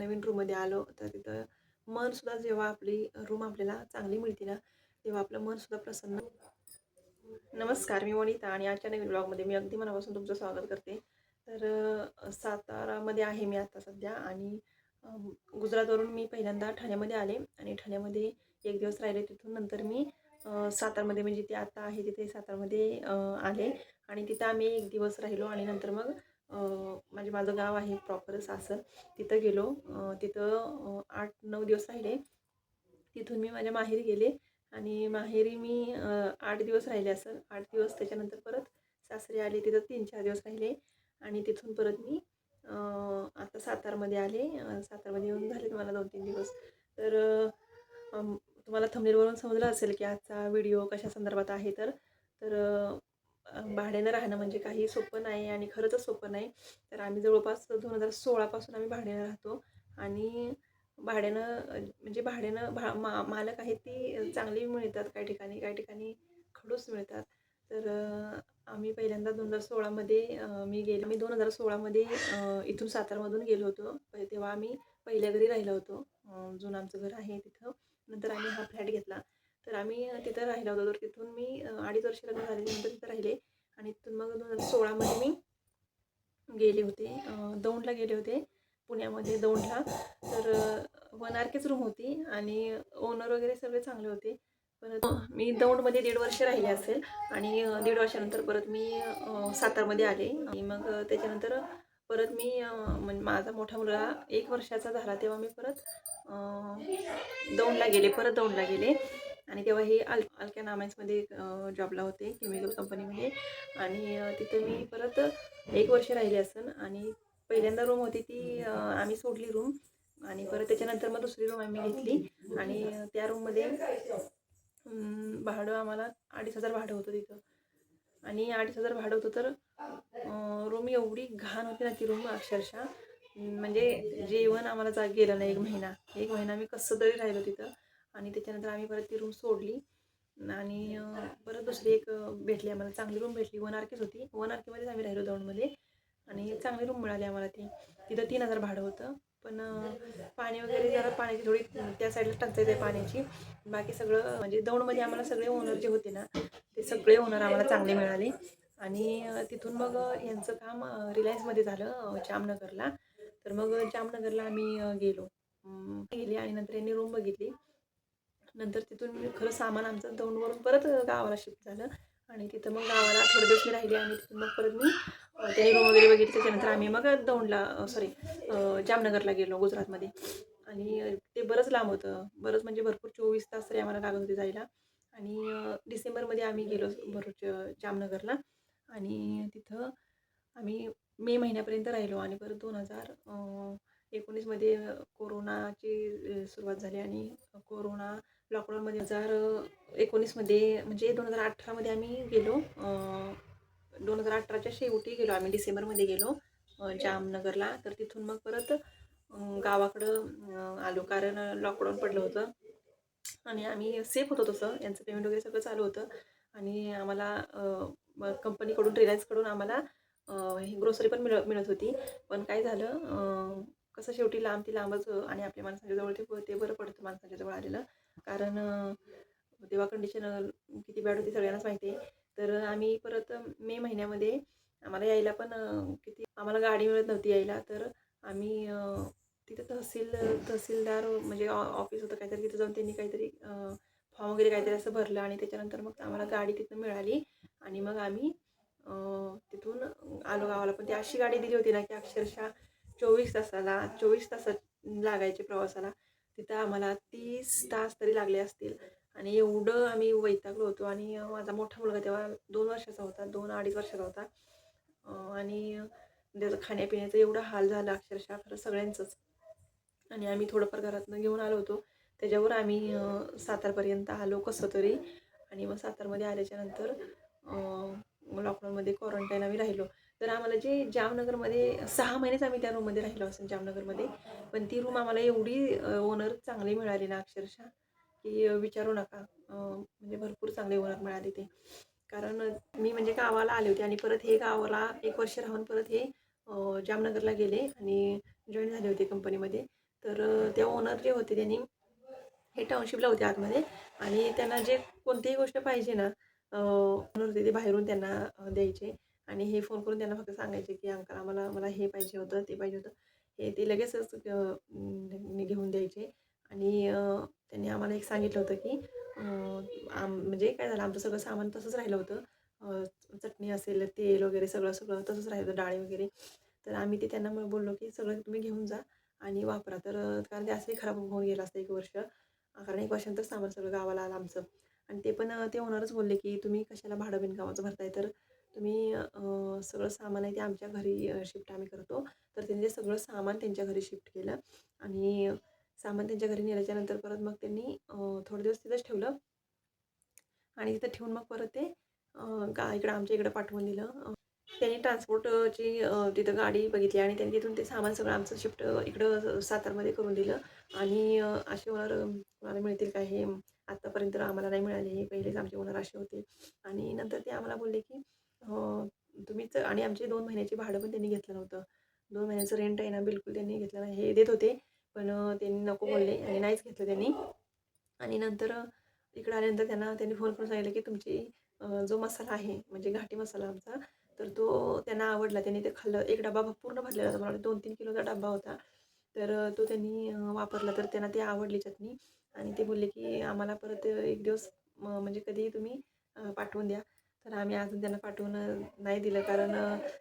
नवीन रूममध्ये आलो तर तिथं मनसुद्धा जेव्हा आपली रूम आपल्याला चांगली मिळते ना तेव्हा आपलं मनसुद्धा प्रसन्न नमस्कार मी वनिता आणि आजच्या नवीन ब्लॉगमध्ये मी अगदी मनापासून तुमचं स्वागत करते. तर सातारामध्ये आहे मी आता सध्या आणि गुजरातवरून मी पहिल्यांदा ठाण्यामध्ये आले आणि ठाण्यामध्ये एक दिवस राहिले तिथून नंतर मी सातारमध्ये म्हणजे ते आता आहे तिथे सातारमध्ये आले आणि तिथं आम्ही एक दिवस राहिलो आणि नंतर मग म्हणजे माझं गाव आहे प्रॉपर सासर. तिथं गेलो. तिथं आठ नऊ दिवस राहिले. तिथून मी माझ्या माहेरी गेले आणि माहेरी मी आठ दिवस राहिले असं. आठ दिवस त्याच्यानंतर परत सासरी आले. तिथं तीन चार दिवस राहिले. आणि तिथून परत मी आता सातारमध्ये आले. सातारमध्ये येऊन झाले मला दोन तीन दिवस. तर तुम्हाला थंबनेलवरून समजलं असेल की आजचा व्हिडिओ कशा संदर्भात आहे तर. तर भाड्यानं राहणं म्हणजे काही सोपं नाही आणि खरंच सोपं नाही. तर आम्ही जवळपास दोन हजार सोळापासून आम्ही भाड्यानं राहतो आणि भाड्यानं म्हणजे भाड्यानं भा मा मालक आहेत ती चांगली मिळतात काही ठिकाणी काही ठिकाणी खडूस मिळतात. तर आम्ही पहिल्यांदा दोन हजार सोळामध्ये मी गेले मी दोन हजार सोळामध्ये इथून सातारमधून गेलो होतो. तेव्हा आम्ही पहिल्या घरी राहिलो होतो. जुनं आमचं घर आहे तिथं. नंतर आम्ही हा फ्लॅट घेतला. आम्ही तिथं राहिलो होतो. तर तिथून मी अडीच वर्ष लग्न झाल्यानंतर तिथं राहिले. आणि तिथून मग दोन हजार सोळामध्ये मी गेले होते. दौंडला गेले होते. पुण्यामध्ये दौंडला. तर वन आर केच रूम होती आणि ओनर वगैरे सगळे चांगले होते. परत मी दौंडमध्ये दीड वर्ष राहिले असेल. आणि दीड वर्षानंतर परत मी सातारमध्ये आले. आणि मग त्याच्यानंतर परत मी म्हणजे माझा मोठा मुलगा एक वर्षाचा झाला तेव्हा मी परत दौंडला गेले. परत दौंडला गेले. आणि तेव्हा हे अल अल्क्या नामाईन्समध्ये जॉबला होते केमिकल कंपनीमध्ये. आणि तिथे मी परत एक वर्ष राहिले असेल आणि पहिल्यांदा रूम होती ती आम्ही सोडली रूम आणि परत त्याच्यानंतर मग दुसरी रूम आम्ही घेतली. आणि त्या रूममध्ये भाडं आम्हाला अडीच हजार भाडं होतं तिथं. आणि अडीच हजार भाडं होतं तर रूम एवढी घाण होती ना ती रूम अक्षरशः. म्हणजे जेवण आम्हाला जा गेलं नाही एक महिना. एक महिना आम्ही कसं तरी राहिलो तिथं. आणि त्याच्यानंतर आम्ही परत ती रूम सोडली. आणि परत दुसरी एक भेटली आम्हाला. चांगली रूम भेटली. वन आर केच होती. वन आर केमध्येच आम्ही राहिलो दौंडमध्ये. आणि चांगली रूम मिळाली आम्हाला ती. तिथं तीन हजार भाडं होतं. पण पाणी वगैरे जरा पाण्याची थोडी त्या साईडला टंचाई आहे पाण्याची. बाकी सगळं म्हणजे दौंडमध्ये आम्हाला सगळे ओनर जे होते ना ते सगळे ओनर आम्हाला चांगले मिळाले. आणि तिथून मग यांचं काम रिलायन्समध्ये झालं जामनगरला. तर मग जामनगरला आम्ही गेलो. गेले आणि नंतर यांनी रूम बघितली. नंतर तिथून खरं सामान आमचं दौंडवरून परत गावाला शिफ्ट झालं. आणि तिथं मग गावाला थोडे दिवस मी राहिले आणि तिथून मग परत मी तेलगाव वगैरे बघितली त्याच्यानंतर आम्ही मग दौंडला सॉरी जामनगरला गेलो गुजरातमध्ये. आणि ते बरंच लांब होतं. बरंच म्हणजे भरपूर चोवीस तास तरी आम्हाला लागत होते जायला. आणि डिसेंबरमध्ये आम्ही गेलो भरूच जामनगरला. आणि तिथं आम्ही मे महिन्यापर्यंत राहिलो आणि परत दोन हजार एकोणीसमध्ये कोरोनाची सुरुवात झाली आणि कोरोना लॉकडाऊनमध्ये हजार एकोणीसमध्ये म्हणजे दोन हजार अठरामध्ये आम्ही गेलो. दोन हजार अठराच्या शेवटी गेलो आम्ही डिसेंबरमध्ये गेलो जामनगरला. तर तिथून मग परत गावाकडं आलो कारण लॉकडाऊन पडलं होतं. आणि आम्ही सेफ होतो तसं. यांचं पेमेंट वगैरे सगळं चालू होतं. आणि आम्हाला कंपनीकडून रिलायन्सकडून आम्हाला ही ग्रोसरी पण मिळ मिळत होती. पण काय झालं कसं शेवटी लांब ती लांबच आणि आपल्या माणसाच्या जवळ ते ते बरं पडतं माणसाच्या जवळ आलेलं. कारण तेव्हा कंडिशन किती बॅड होती सगळ्यांनाच माहिती आहे. तर आम्ही परत मे महिन्यामध्ये आम्हाला यायला पण किती आम्हाला गाडी मिळत नव्हती यायला. तर आम्ही तिथं तहसील तहसीलदार म्हणजे ऑ ऑफिस होतं काहीतरी तिथं जाऊन त्यांनी काहीतरी फॉर्म वगैरे काहीतरी असं भरलं आणि त्याच्यानंतर मग आम्हाला गाडी तिथं मिळाली. आणि मग आम्ही तिथून आलो गावाला. पण ती अशी गाडी दिली होती ना की अक्षरशः चोवीस तासाला चोवीस तास लागायचे प्रवासाला. तिथं आम्हाला तीस तास तरी लागले असतील. आणि एवढं आम्ही वैतागलो होतो आणि माझा मोठा मुलगा तेव्हा दोन वर्षाचा होता दोन अडीच वर्षाचा होता. आणि त्याचं खाण्यापिण्याचं एवढं हाल झाला अक्षरशः खरं सगळ्यांचंच. आणि आम्ही थोडंफार घरातनं घेऊन आलो होतो. त्याच्यावर आम्ही सातारपर्यंत आलो कसं तरी. आणि मग सातारमध्ये आल्याच्यानंतर लॉकडाऊनमध्ये क्वारंटाईन आम्ही राहिलो. तर आम्हाला जे जामनगरमध्ये सहा महिनेच आम्ही त्या रूममध्ये राहिलो असं जामनगरमध्ये. पण ती रूम आम्हाला एवढी ओनर चांगली मिळाली ना अक्षरशः की विचारू नका. म्हणजे भरपूर चांगले ओनर मिळाले ते. कारण मी म्हणजे गावाला आले होते आणि परत हे गावाला एक वर्ष राहून परत हे जामनगरला गेले आणि जॉईन झाले होते कंपनीमध्ये तर ते ओनर जे होते त्यांनी हे टाउनशिपला होते आतमध्ये आणि त्यांना जे कोणतीही गोष्ट पाहिजे ना ओनर होते ते बाहेरून त्यांना द्यायचे. आणि हे फोन करून त्यांना फक्त सांगायचे की अंकल आम्हाला मला हे पाहिजे होतं ते पाहिजे होतं. हे ते लगेचच घेऊन द्यायचे. आणि त्यांनी आम्हाला एक सांगितलं होतं की आम म्हणजे काय झालं आमचं सगळं सामान तसंच राहिलं होतं. चटणी असेल तेल वगैरे सगळं सगळं तसंच राहिलं होतं डाळी वगैरे. तर आम्ही ते त्यांना मग बोललो की सगळं तुम्ही घेऊन जा आणि वापरा. तर कारण ते असंही खराब होऊन गेलं असतं एक वर्ष. कारण एक वर्षानंतर सामान सगळं गावाला आलं आमचं. आणि ते पण ते ओनरच बोलले की तुम्ही कशाला भाडं बिनकामाचं भरताय? तर तुम्ही सगळं सामान आहे ते आमच्या घरी शिफ्ट आम्ही करतो. तर त्यांनी ते सगळं सामान त्यांच्या घरी शिफ्ट केलं आणि सामान त्यांच्या घरी नेल्याच्यानंतर परत मग त्यांनी थोडे दिवस तिथंच ठेवलं. आणि तिथं ठेवून मग परत ते गा इकडं आमच्या इकडं पाठवून दिलं. त्यांनी ट्रान्सपोर्टची तिथं गाडी बघितली आणि त्यांनी तिथून ते सामान सगळं आमचं शिफ्ट इकडं सातारमध्ये करून दिलं. आणि असे ओनर मला मिळतील का हे आत्तापर्यंत आम्हाला नाही मिळाले. हे पहिलेच आमचे ओनर असे होते. आणि नंतर ते आम्हाला बोलले की तुम्हीच आणि आमचे दोन महिन्याची भाडं पण त्यांनी घेतलं नव्हतं. दोन महिन्याचं रेंट आहे ना बिलकुल त्यांनी घेतलं नाही. हे देत होते पण त्यांनी नको बोलले आणि नाहीच घेतलं त्यांनी. आणि नंतर इकडं आल्यानंतर त्यांना त्यांनी फोन करून सांगितलं की तुमची जो मसाला आहे म्हणजे घाटी मसाला आमचा तर तो त्यांना आवडला. त्यांनी ते खाल्लं. एक डबा पूर्ण भरलेला होता. मला दोन तीन किलोचा डबा होता. तर तो त्यांनी वापरला. तर त्यांना ती आवडली चटणी. आणि ते बोलले की आम्हाला परत एक दिवस म्हणजे कधीही तुम्ही पाठवून द्या. तर आम्ही अजून त्यांना पाठवून नाही दिलं कारण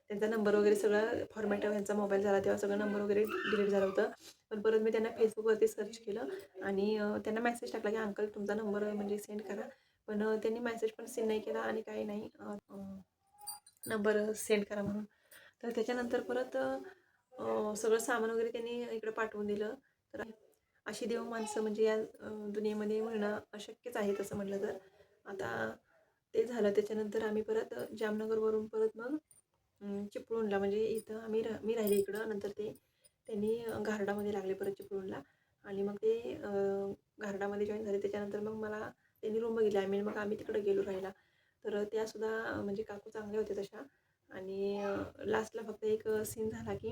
त्यांचा नंबर वगैरे सगळं फॉर्मॅट ह्यांचा मोबाईल झाला तेव्हा सगळं नंबर वगैरे डिलीट झालं होतं. पण परत मी त्यांना फेसबुकवरती सर्च केलं आणि त्यांना मेसेज टाकला की अंकल तुमचा नंबर म्हणजे सेंड करा. पण त्यांनी मेसेज पण सेंड नाही केला आणि काही नाही नंबर सेंड करा म्हणून. तर त्याच्यानंतर परत सगळं सामान वगैरे त्यांनी इकडं पाठवून दिलं. तर अशी देव माणसं म्हणजे या दुनियेमध्ये मिळणं अशक्यच आहे तसं म्हटलं तर. आता ते झालं. त्याच्यानंतर आम्ही परत जामनगरवरून परत मग चिपळूणला. म्हणजे इथं आम्ही रा मी राहिले इकडं. नंतर ते त्यांनी घारडामध्ये लागले परत चिपळूणला. आणि मग ते घारडामध्ये जॉईन झाले. त्याच्यानंतर मग मला त्यांनी रूम बघितली. आम्ही मग आम्ही तिकडे गेलो राहायला. तर त्यासुद्धा म्हणजे काकू चांगल्या होत्या तशा. आणि लास्टला फक्त एक सीन झाला की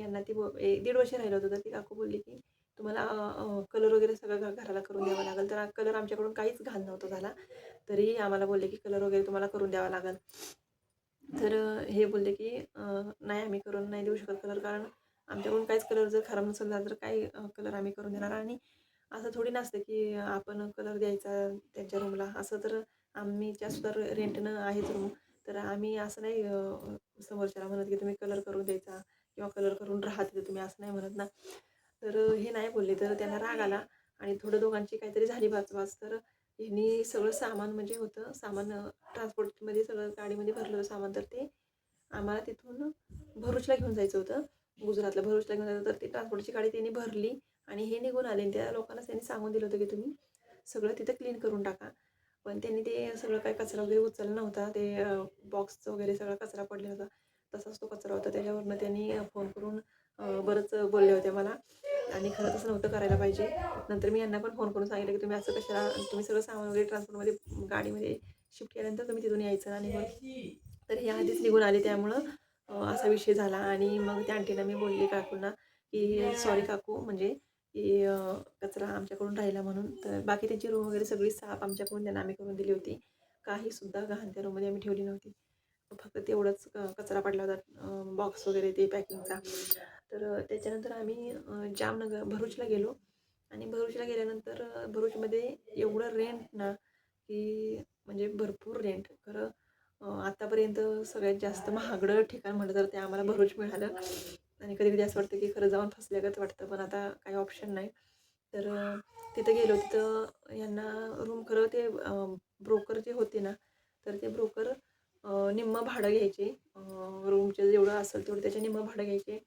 यांना ती ब- दीड वर्ष राहिलं होतं. तर ती काकू बोलली की तुम्हाला कलर वगैरे सगळं घराला करून द्यावं लागेल. तर कलर आमच्याकडून काहीच घाल नव्हता झाला. तरी आम्हाला बोलले की कलर वगैरे तुम्हाला करून द्यावा लागेल. तर हे बोलले की नाही आम्ही करून नाही देऊ शकत कलर कारण आमच्याकडून काहीच कलर जर खराब नसेल झाला तर काही कलर आम्ही करून देणार. आणि असं थोडी नसतं की आपण कलर द्यायचा त्यांच्या रूमला असं तर आम्हीच्या सुद्धा रेंटनं आहेच रूम तर आम्ही असं नाही समोरच्याला म्हणत की तुम्ही कलर करून द्यायचा किंवा कलर करून राहत तिथे तुम्ही असं नाही म्हणत ना. तर हे नाही बोलले तर त्यांना राग आला आणि थोडं दोघांची काहीतरी झाली वाचवाच. तर ह्यांनी सगळं सामान म्हणजे होतं सामान ट्रान्सपोर्टमध्ये सगळं गाडीमध्ये भरलं होतं सामान तर ते आम्हाला तिथून भरूचला घेऊन जायचं होतं. गुजरातला भरूचला घेऊन जायचं तर ती ट्रान्सपोर्टची गाडी त्यांनी भरली आणि हे निघून आले आणि त्या लोकांना त्यांनी सांगून दिलं होतं की तुम्ही सगळं तिथं क्लीन करून टाका. पण त्यांनी ते सगळं काय कचरा वगैरे उचलला नव्हता. ते बॉक्स वगैरे सगळा कचरा पडलेला होता. तसाच तो कचरा होता. त्याच्यावरनं त्यांनी फोन करून बरंच बोलले होते मला. आणि खरं तसं नव्हतं करायला पाहिजे. नंतर मी यांना पण फोन करून सांगितलं की तुम्ही असं कशाला तुम्ही सगळं सामान वगैरे ट्रान्सपोर्टमध्ये गाडीमध्ये शिफ्ट केल्यानंतर तुम्ही तिथून यायचं आणि मग तर हे आधीच निघून आले त्यामुळं असा विषय झाला. आणि मग त्या आंटीला मी बोलली काकूंना की सॉरी काकू म्हणजे की कचरा आमच्याकडून राहिला म्हणून. तर बाकी त्यांची रूम वगैरे सगळी साफ आमच्याकडून त्यांना आम्ही करून दिली होती. काही सुद्धा घाण त्या रूममध्ये आम्ही ठेवली नव्हती. फक्त तेवढंच कचरा पडला होता बॉक्स वगैरे ते पॅकिंगचा तर त्याच्यानंतर आम्ही जामनगर भरूचला गेलो. आणि भरूचला गेल्यानंतर भरूचमध्ये एवढं रेंट ना की म्हणजे भरपूर रेंट खरं आत्तापर्यंत आतापर्यंत सगळ्यात जास्त महागडं ठिकाण म्हटलं तर ते आम्हाला भरूच मिळालं. आणि कधी कधी असं वाटतं की खरं जाऊन फसल्यागत वाटतं पण आता काही ऑप्शन नाही. तर तिथं गेलो तिथं यांना रूम खरं ते ब्रोकर जे होते ना तर ते ब्रोकर निम्म भाडं घ्यायचे. रूमचे जेवढं असेल तेवढं त्याचे निम्म भाडं घ्यायचे.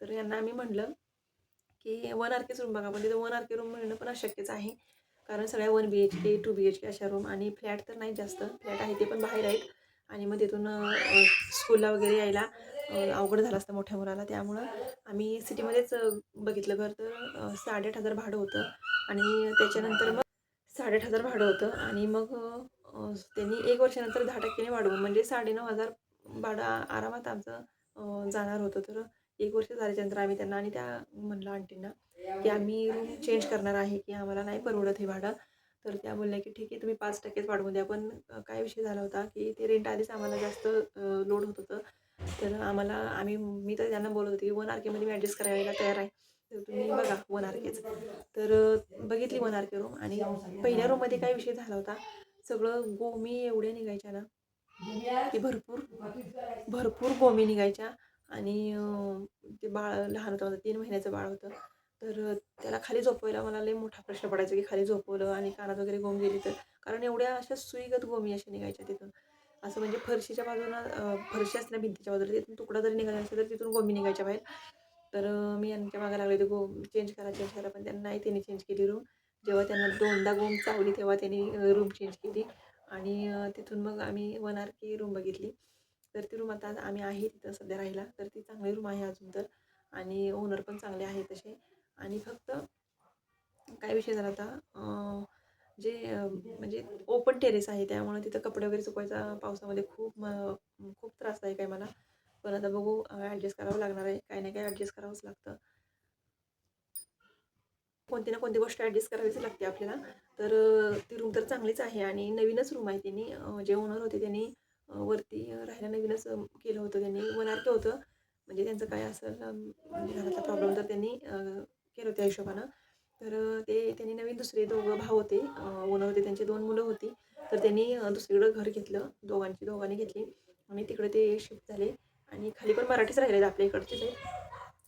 तर यांना आम्ही म्हणलं की वन आर केच रूम बघा. म्हणजे पण तिथं वन आर के रूम मिळणं पण अशक्यच आहे. कारण सगळ्या one B H K two B H K अशा रूम आणि फ्लॅट तर नाही जास्त. फ्लॅट आहे ते पण बाहेर आहेत. आणि मग तिथून स्कूलला वगैरे यायला अवघड झालं असतं मोठ्या मुलाला. त्यामुळं आम्ही सिटीमध्येच बघितलं. घर तर साडेआठ हजार भाडं होतं. आणि त्याच्यानंतर मग साडेआठ हजार भाडं होतं. आणि मग त्यांनी एक वर्षानंतर दहा टक्क्याने वाढवून म्हणजे साडेनऊ हजार भाडं आरामात आमचं जाणार होतं. तर एक वर्ष झाल्याच्यानंतर आम्ही त्यांना आणि त्या म्हणलं आंटींना की आम्ही रूम चेंज करणार आहे की आम्हाला नाही परवडत हे भाडं. तर त्या बोलल्या की ठीक आहे तुम्ही पाच टक्केच वाढवून द्या. पण काय विषय झाला होता की ते रेंट आधीच आम्हाला जास्त लोड होत होतं. तर आम्हाला आम्ही मी तर त्यांना बोलत होते की वन आर केमध्ये मी ॲडजस्ट करायला तयार आहे. तर तुम्ही बघा वन आर केच तर बघितली वन आर के रूम आणि पहिल्या रूममध्ये काय विषय झाला होता? सगळं गोमी एवढ्या निघायच्या ना की भरपूर भरपूर गोमी निघायच्या. आणि ते बाळ लहान होतं माझं तीन महिन्याचं बाळ होतं. तर त्याला खाली झोपवायला मला लई मोठा प्रश्न पडायचा की खाली झोपवलं आणि कानात वगैरे गोम गेली तर. कारण एवढ्या अशा सुईगत गोमी अशा निघायच्या तिथून असं म्हणजे फरशीच्या बाजूला फरशी असते ना भिंतीच्या बाजूला तिथून तुकडा जरी निघाला असेल तर तिथून गोमी निघायच्या बाहेर. तर मी यांच्या मागे लागले ते गोम चेंज करा चेंज करा पण त्यांना नाही त्यांनी चेंज केली रूम. जेव्हा त्यांना दोनदा गोम चावली तेव्हा त्यांनी रूम चेंज केली. आणि तिथून मग आम्ही वन आर के रूम बघितली. तर ती रूम आता आम्ही आहे तिथं सध्या राहिला. तर ती चांगली रूम आहे अजून तर. आणि ओनर पण चांगले आहे तसे. आणि फक्त काय विषय झाला आता जे म्हणजे ओपन टेरेस आहे त्यामुळे तिथं कपडे वगैरे सुकवायचा पावसामध्ये खूप म- खूप त्रासदायक आहे मला. पण आता बघू ॲडजस्ट करावं लागणार आहे. काही ना काही ॲडजस्ट करावंच लागतं. कोणती ना कोणती गोष्ट ॲडजस्ट करावीच लागते आपल्याला. तर ती रूम तर चांगलीच आहे. आणि नवीनच रूम आहे त्यांनी जे ओनर होते त्यांनी वरती राहायला नवीनच केलं होतं त्यांनी. वनार्थ होतं. म्हणजे त्यांचं काय असेल म्हणजे घरातला प्रॉब्लेम तर त्यांनी केलं त्या हिशोबानं. तर ते त्यांनी नवीन दुसरे दोघं भाव होते ओनर होते. त्यांची दोन मुलं होती. तर त्यांनी दुसरीकडं घर घेतलं. दोघांची दोघांनी घेतली. आणि तिकडे ते शिफ्ट झाले. आणि खाली पण मराठीच राहिले आहेत आपल्या इकडचेच ते.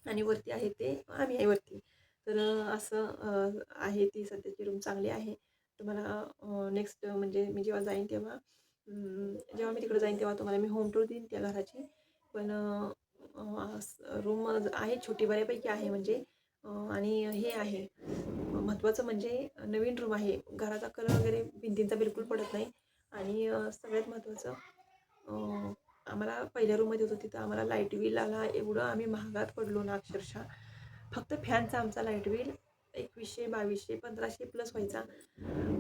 आणि वरती आहे ते. आम्ही आहे वरती. तर असं आहे ती सध्याची रूम चांगली आहे. तुम्हाला नेक्स्ट म्हणजे मी जेव्हा जाईन तेव्हा जेव्हा मी तिकडे जाईन तेव्हा तुम्हाला मी होम टूर देईन त्या घराची. पण रूम आहे छोटी बऱ्यापैकी आहे म्हणजे. आणि हे आहे. महत्त्वाचं म्हणजे नवीन रूम आहे. घराचा कलर वगैरे भिंतींचा बिलकुल पडत नाही. आणि सगळ्यात महत्त्वाचं आम्हाला पहिल्या रूममध्ये होतं तिथं आम्हाला लाइट बिल आला. एवढं आम्ही महागात पडलो ना अक्षरशः. फक्त फॅनचा आमचा लाइट बिल एकवीसशे बावीसशे पंधराशे प्लस व्हायचा.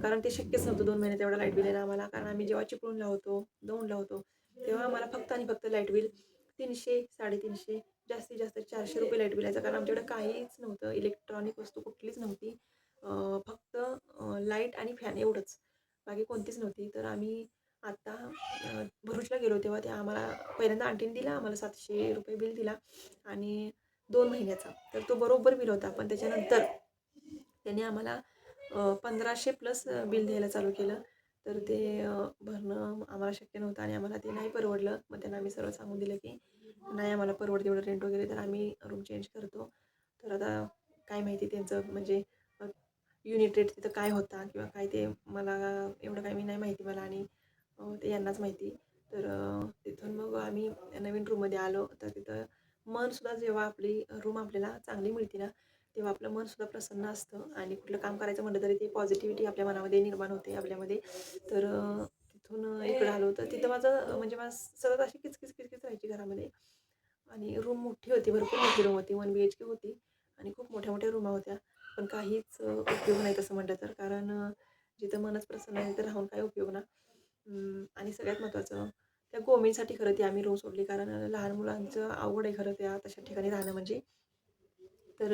कारण ते शक्यच नव्हतं दोन महिने तेवढा लाइट बिल येणं आम्हाला. कारण आम्ही जेव्हा चिपळून लावतो दौंड लावतो तेव्हा आम्हाला फक्त आणि फक्त लाइट बिल तीनशे साडेतीनशे जास्तीत जास्त चारशे रुपये लाइट बिल यायचं. कारण आमच्याकडे काहीच नव्हतं. इलेक्ट्रॉनिक वस्तू कुठलीच नव्हती. फक्त लाइट आणि फॅन एवढंच. बाकी कोणतीच नव्हती. तर आम्ही आत्ता भरूचला गेलो तेव्हा ते आम्हाला पहिल्यांदा आंटीने दिला आम्हाला सातशे रुपये बिल दिला आणि दोन महिन्याचा. तर तो बरोबर बिल होता. पण त्याच्यानंतर त्यांनी आम्हाला पंधराशे प्लस बिल द्यायला चालू केलं. तर ते भरणं आम्हाला शक्य नव्हतं आणि आम्हाला ते नाही परवडलं. मग त्यांना आम्ही सरळ सांगून दिलं की नाही आम्हाला परवडते एवढं रेंट वगैरे तर आम्ही रूम चेंज करतो. तर आता काय माहिती त्यांचं म्हणजे युनिट रेट तिथं काय होता किंवा काय ते मला एवढं काय मी नाही माहिती मला आणि ते यांनाच माहिती. तर तिथून मग आम्ही नवीन रूममध्ये आलो. तर तिथं मनसुद्धा जेव्हा आपली रूम आपल्याला चांगली मिळते ना तेव्हा आपलं मनसुद्धा प्रसन्न असतं आणि कुठलं काम करायचं म्हटलं तरी ते पॉझिटिव्हिटी आपल्या मनामध्ये निर्माण होते आपल्यामध्ये. तर तिथून इकडं आलो तर तिथं माझं म्हणजे माझं सतत अशी किचकिच किचकिच राहायची घरामध्ये. आणि रूम मोठी होती भरपूर मोठी रूम होती वन बी एच के होती आणि खूप मोठ्या मोठ्या रूमा होत्या. पण काहीच उपयोग नाही तसं म्हटलं तर. कारण जिथं मनच प्रसन्न आहे तर राहून काय उपयोग ना. आणि सगळ्यात महत्त्वाचं त्या गोमींसाठी खरं ती आम्ही रूम सोडली. कारण लहान मुलांचं आवड आहे खरं त्या तशा ठिकाणी राहणं म्हणजे. तर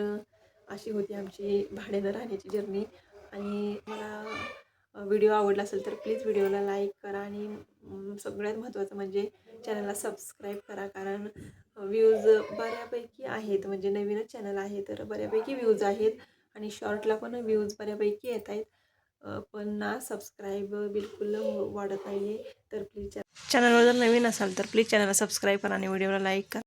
अशी होती आमची भाड्यानं राहण्याची जर्नी आणि मला व्हिडिओ आवडला असेल तर प्लीज व्हिडिओला लाईक करा आणि सगळ्यात महत्त्वाचं म्हणजे चॅनलला सबस्क्राईब करा. कारण व्ह्यूज बऱ्यापैकी आहेत. म्हणजे नवीनच चॅनल आहे तर बऱ्यापैकी व्ह्यूज आहेत. आणि शॉर्टला पण व्ह्यूज बऱ्यापैकी येत आहेत. पण ना सबस्क्राईब बिलकुल वाढत नाही आहे तर प्लीज चॅनलवर जर नवीन असाल तर प्लीज चॅनलला सबस्क्राईब करा आणि व्हिडिओला लाईक करा.